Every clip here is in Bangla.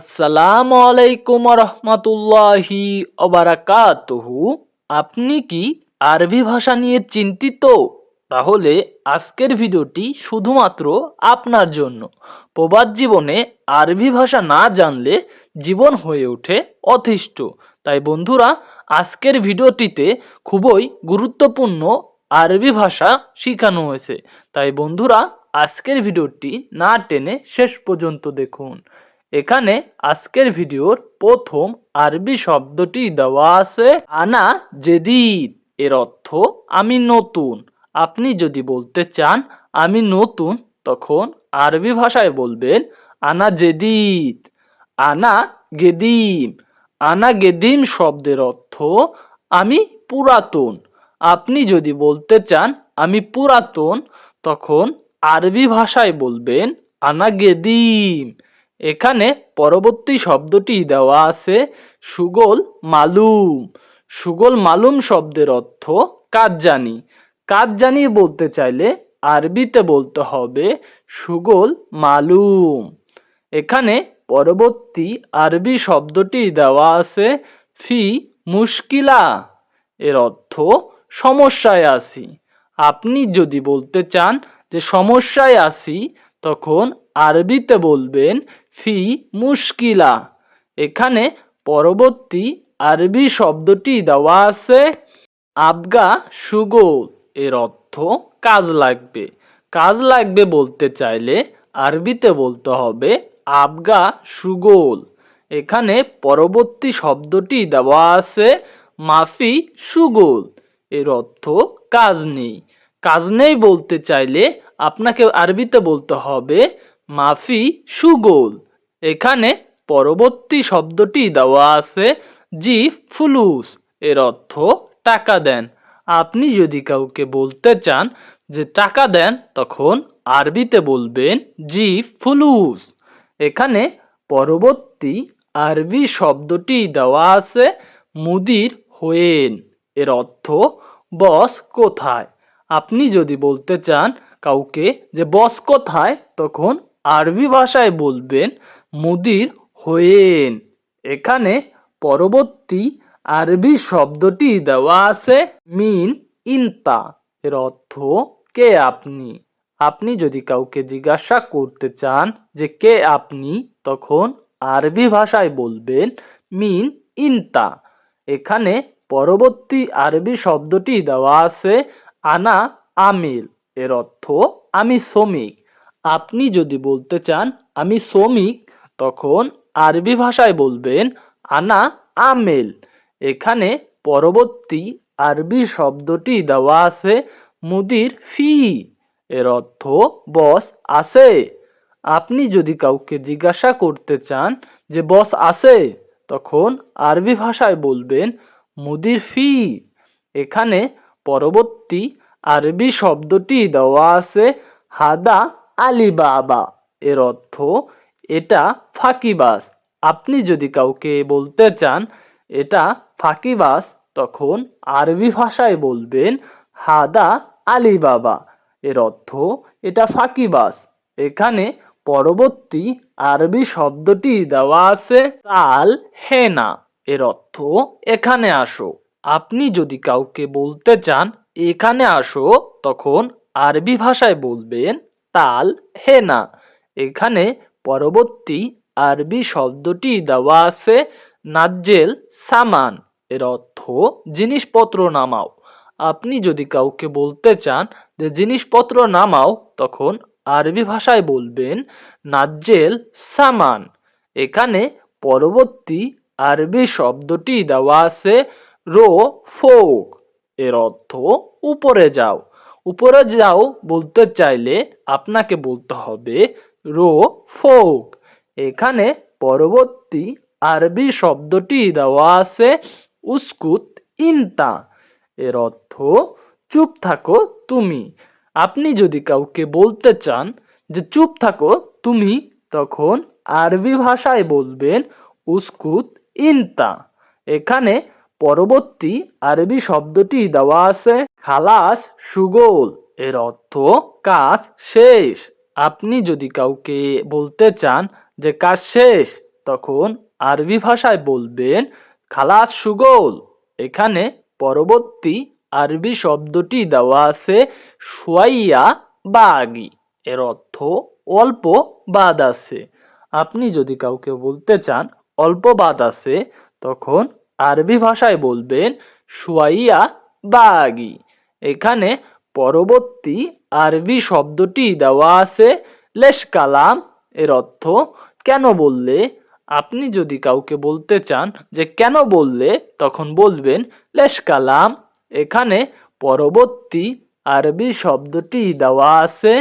আসসালামু আলাইকুম রহমতুল্লাহি অবারাকাতুহু আপনি কি আরবি ভাষা নিয়ে চিন্তিত? তাহলে আজকের ভিডিওটি শুধুমাত্র আপনার জন্য। প্রবাদ জীবনে আরবি ভাষা না জানলে জীবন হয়ে ওঠে অতিষ্ঠ। তাই বন্ধুরা, আজকের ভিডিওটিতে খুবই গুরুত্বপূর্ণ আরবি ভাষা শেখানো হয়েছে। তাই বন্ধুরা, আজকের ভিডিওটি না টেনে শেষ পর্যন্ত দেখুন। এখানে আজকের ভিডিওর প্রথম আরবি শব্দটি দেওয়া আছে, আনা জেদিদ। এর অর্থ, আমি নতুন। আপনি যদি বলতে চান, আমি নতুন, তখন আরবি ভাষায় বলবেন, আনা জেদিদ। আনা গেদিম। আনা গেদিম শব্দের অর্থ, আমি পুরাতন। আপনি যদি বলতে চান, আমি পুরাতন, তখন আরবি ভাষায় বলবেন, আনা গেদিম। এখানে পরবর্তী শব্দটি দেওয়া আছে সুগোল মালুম। সুগোল মালুম শব্দের অর্থ কাজ জানি কাজ জানি বলতে চাইলে আরবিতে বলতে হবে সুগোল মালুম। এখানে পরবর্তী আরবি শব্দটি দেওয়া আছে ফি মুশকিলা। এর অর্থ সমস্যায় আছি। আপনি যদি বলতে চান যে সমস্যায় আছি তখন আরবিতে বলবেন, ফি মুশকিলা। এখানে পরবর্তী আরবি শব্দটি দেওয়া আছে, আবগা সুগোল। এর অর্থ কাজ লাগবে। কাজ লাগবে বলতে চাইলে আরবিতে বলতে হবে, আবগা সুগোল। এখানে পরবর্তী শব্দটি দেওয়া আছে, মাফি সুগোল। এর অর্থ কাজ নেই। কাজ নেই বলতে চাইলে আপনাকে আরবিতে বলতে হবে মাফি সুগোল। এখানে পরবর্তী শব্দটি দেওয়া আছে জি ফুলুস। এর অর্থ টাকা দেন। আপনি যদি কাউকে বলতে চান যে টাকা দেন, তখন আরবিতে বলবেন জি ফুলুস। এখানে পরবর্তী আরবি শব্দটি দেওয়া আছে মুদির হয়েন। এর অর্থ বস কোথায়। আপনি যদি বলতে চান কাউকে যে বস কোথায়, তখন আরবি ভাষায় বলবেন মুদির হয়েন। এখানে পরবর্তী আরবি শব্দটি দেওয়া আছে মিন ইনতা। এর অর্থ, কে আপনি? আপনি যদি কাউকে জিজ্ঞাসা করতে চান যে কে আপনি, তখন আরবি ভাষায় বলবেন মিন ইনতা। এখানে পরবর্তী আরবি শব্দটি দেওয়া আছে আনা আমিল। এর অর্থ, আমি শ্রমিক। আপনি যদি বলতে চান, আমি শ্রমিক, তখন আরবি ভাষায় বলবেন, আনা আমেল। এখানে পরবর্তী আরবি শব্দটি দেওয়া আছে, মুদির ফি এর অর্থ, বস আছে। আপনি যদি কাউকে জিজ্ঞাসা করতে চান যে, বস আছে? তখন আরবি ভাষায় বলবেন, মুদির ফি এখানে পরবর্তী আরবি শব্দটি দেওয়া আছে হাদা আলী বাবা এর অর্থ এটা ফাঁকিবাস আপনি যদি কাউকে বলতে চান, এটা ফাঁকিবাস তখন আরবি ভাষায় বলবেন হাদা আলী বাবা এর অর্থ এটা ফাঁকিবাস এখানে পরবর্তী আরবি শব্দটি দেওয়া আছে তাল হেনা। এর অর্থ এখানে আসো। আপনি যদি কাউকে বলতে চান এখানে আসো, তখন আরবি ভাষায় বলবেন, তাল হেনা এখানে পরবর্তী আরবি শব্দটি দেওয়া আছে, নাজ্জেল সামান। এর অর্থ জিনিসপত্র নামাও। আপনি যদি কাউকে বলতে চান যে জিনিসপত্র নামাও, তখন আরবি ভাষায় বলবেন, নাজ্জেল সামান। এখানে পরবর্তী আরবি শব্দটি দেওয়া আছে, রো, ফোক। এর অর্থ উপরে যাও। উপরে যাও বলতে চাইলে আপনাকে বলতে হবে রো ফোক। এখানে পরবর্তী আরবি শব্দটি দেওয়া আছে উস্কুত ইনতা। এর অর্থ চুপ থাকো তুমি। আপনি যদি কাউকে বলতে চান যে চুপ থাকো তুমি, তখন আরবি ভাষায় বলবেন উস্কুত ইনতা। এখানে পরবর্তী আরবি শব্দটি দেওয়া আছে খালাস, সুগোল। এর অর্থ কাজ শেষ। আপনি যদি কাউকে বলতে চান যে কাজ শেষ, তখন আরবি ভাষায় বলবেন খালাস, সুগোল। এখানে পরবর্তী আরবি শব্দটি দেওয়া আছে সুয়াইয়া বা আগি এর অর্থ অল্প বাদ আছে। আপনি যদি কাউকে বলতে চান অল্প বাদ আছে, তখন আরবি ভাষায় বলবেন সুয়াইয়া বাগি। এখানে পরবর্তী আরবি শব্দটি দেওয়া আছে লেশ কালাম। এর অর্থ কেন বললে? আপনি যদি কাউকে বলতে চান যে কেন বললে, তখন বলবেন লেশ কালাম। এখানে পরবর্তী আরবি শব্দটি দেওয়া আছে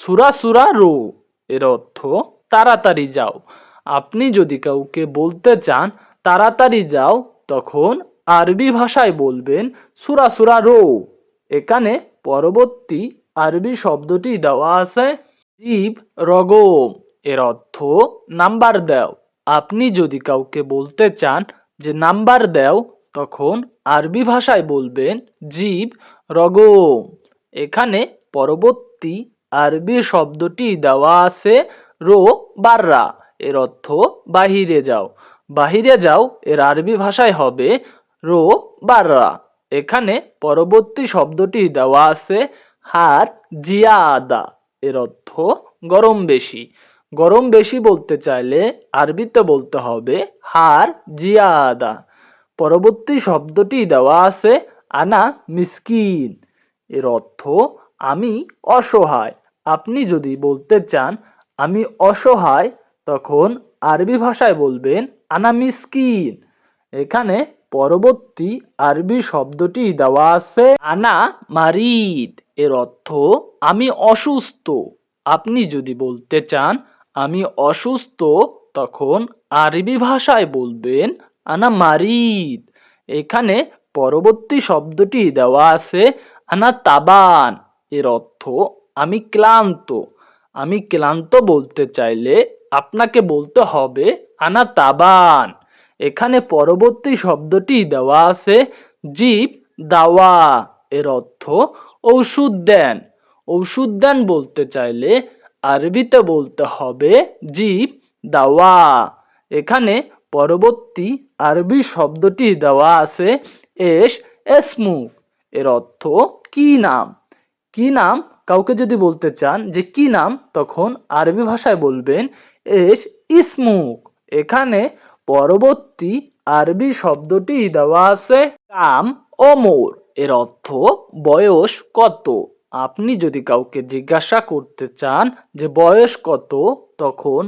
সুরা সুরা রু। এর অর্থ তাড়াতাড়ি যাও। আপনি যদি কাউকে বলতে চান, তাড়াতাড়ি যাও। তখন আরবি ভাষায় বলবেন সুরা সুরা রো। এখানে পরবর্তী আরবি শব্দটি দেওয়া আছে জীব রগম। এর অর্থ নাম্বার দাও। আপনি যদি কাউকে বলতে চান যে নাম্বার দাও, তখন আরবি ভাষায় বলবেন জীব রগম। এখানে পরবর্তী আরবি শব্দটি দেওয়া আছে রো বাররা। এর অর্থ বাহিরে যাও। বাহিরে যাও, এর আরবি ভাষায় হবে রো বাররা এখানে পরবর্তী শব্দটি দেওয়া আছে হার জিয়াদা। এর অর্থ গরম বেশি। গরম বেশি বলতে চাইলে আরবিতে বলতে হবে হার জিয়াদা। পরবর্তী শব্দটি দেওয়া আছে আনা মিসকিন। এর অর্থ আমি অসহায়। আপনি যদি বলতে চান আমি অসহায়, তখন আরবি ভাষায় বলবেন আনা মিসকিন এখানে পরবর্তী আরবি শব্দটি দেওয়া আছে আনা মারিদ। এর অর্থ, আমি অসুস্থ। আপনি যদি বলতে চান, আমি অসুস্থ, তখন আরবি ভাষায় বলবেন আনা মারিদ। এখানে পরবর্তী শব্দটি দেওয়া আছে আনা তাবান। এর অর্থ, আমি ক্লান্ত। আমি ক্লান্ত বলতে চাইলে আপনাকে বলতে হবে, আনা তাবান। এখানে পরবর্তী শব্দটি দেওয়া আছে, জীব, দাওয়া। এর অর্থ ঔষধ দেন। ঔষধ দেন বলতে চাইলে আরবিতে বলতে হবে জীব, দাওয়া। এখানে পরবর্তী আরবি শব্দটি দেওয়া আছে, এস এসমুক এর অর্থ কি নাম? কি নাম? কাউকে যদি বলতে চান যে কি নাম, তখন আরবি ভাষায় বলবেন এস ইসমুক। এখানে পরবর্তী আরবি শব্দটি দেওয়া আছে কাম ওমর। এর অর্থ বয়স কত? আপনি যদি কাউকে জিজ্ঞাসা করতে চান যে বয়স কত, তখন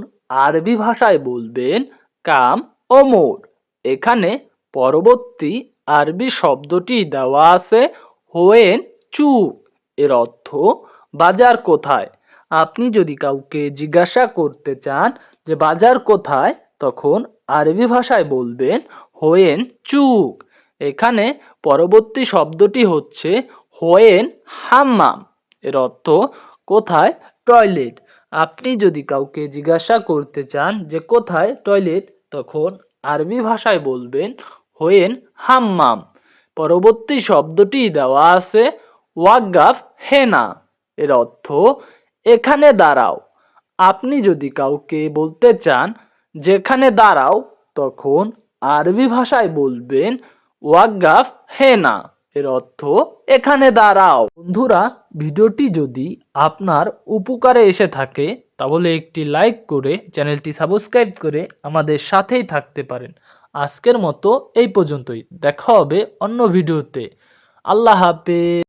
আরবি ভাষায় বলবেন কাম ওমর। এখানে পরবর্তী আরবি শব্দটি দেওয়া আছে হোয়েন চুক। এর অর্থ বাজার কোথায়? আপনি যদি কাউকে জিজ্ঞাসা করতে চান যে বাজার কোথায়, তখন আরবি ভাষায় বলবেন হোয়েন চুক। এখানে পরবর্তী শব্দটি হচ্ছে হোয়েন হাম্মাম। এর অর্থ কোথায়? টয়লেট। আপনি যদি কাউকে জিজ্ঞাসা করতে চান যে কোথায় টয়লেট, তখন আরবি ভাষায় বলবেন হোয়েন হাম্মাম। পরবর্তী শব্দটি দেওয়া আছে ওয়াগাফ হেনা। এর অর্থ এখানে দাঁড়াও। আপনি যদি কাউকে বলতে চান, যেখানে দাঁড়াও, তখন আরবি ভাষায় বলবেন, ওয়াগাফ হেনা। এর অর্থ, এখানে দাঁড়াও। বন্ধুরা, ভিডিওটি যদি আপনার উপকারে এসে থাকে, তাহলে একটি লাইক করে চ্যানেলটি সাবস্ক্রাইব করে আমাদের সাথেই থাকতে পারেন। আজকের মতো এই পর্যন্তই। দেখা হবে অন্য ভিডিওতে। আল্লাহ হাফেজ।